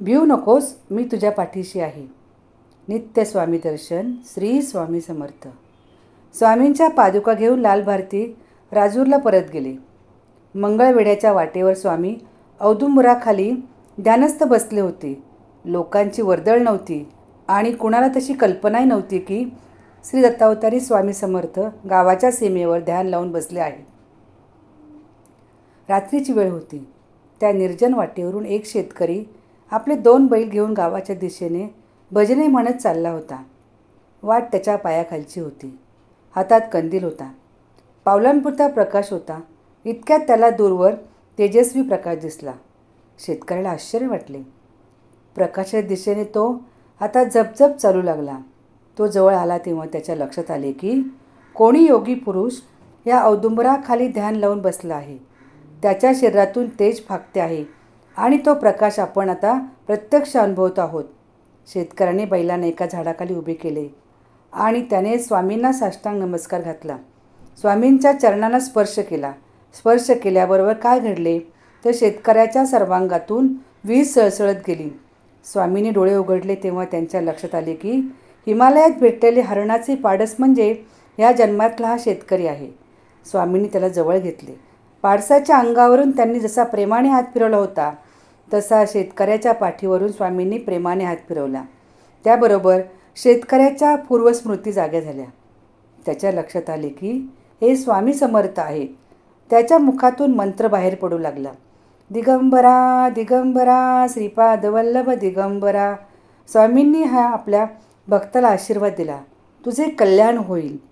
भिऊ नकोस मी तुझ्या पाठीशी आहे. नित्य स्वामी दर्शन श्री स्वामी समर्थ. स्वामींच्या पादुका घेऊन लाल भारती राजूरला परत गेले. मंगळवेड्याच्या वाटेवर स्वामी औदुंबराखाली ध्यानस्थ बसले होते. लोकांची वर्दळ नव्हती आणि कुणाला तशी कल्पनाही नव्हती की श्री दत्तावतारी स्वामी समर्थ गावाच्या सीमेवर ध्यान लावून बसले आहेत. रात्रीची वेळ होती. त्या निर्जन वाटेवरून एक शेतकरी आपले दोन बैल घेऊन गावाच्या दिशेने भजने म्हणत चालला होता. वाट त्याच्या पायाखालची होती. हातात कंदील होता. पावलांपुरता प्रकाश होता. इतक्यात त्याला दूरवर तेजस्वी प्रकाश दिसला. शेतकऱ्याला आश्चर्य वाटले. प्रकाशाच्या दिशेने तो आता झपझप चालू लागला. तो जवळ आला तेव्हा त्याच्या लक्षात आले की कोणी योगी पुरुष या औदुंबराखाली ध्यान लावून बसला आहे. त्याच्या शरीरातून तेज फाकते आहे. आणि तो प्रकाश आपण आता प्रत्यक्ष अनुभवत आहोत. शेतकऱ्याने बैलांना एका झाडाखाली उभे केले आणि त्याने स्वामींना साष्टांग नमस्कार घातला. स्वामींच्या चरणांना स्पर्श केला. स्पर्श केल्याबरोबर काय घडले? तर शेतकऱ्याच्या सर्वांगातून वीज सळसळत गेली. स्वामींनी डोळे उघडले तेव्हा त्यांच्या लक्षात आले की हिमालयात भेटलेले हरणाचे पाडस म्हणजे ह्या जन्मातला हा शेतकरी आहे. स्वामींनी त्याला जवळ घेतले. पाडसाच्या अंगावरून त्यांनी जसा प्रेमाने हात फिरवला होता तसा शेतकऱ्याच्या पाठीवरून स्वामींनी प्रेमाने हात फिरवला. त्याबरोबर शेतकऱ्याच्या पूर्वस्मृती जाग्या झाल्या. त्याच्या लक्षात आले की हे स्वामी समर्थ आहेत. त्याच्या मुखातून मंत्र बाहेर पडू लागला. दिगंबरा दिगंबरा श्रीपाद वल्लभ दिगंबरा. स्वामींनी हा आपल्या भक्ताला आशीर्वाद दिला. तुझे कल्याण होईल.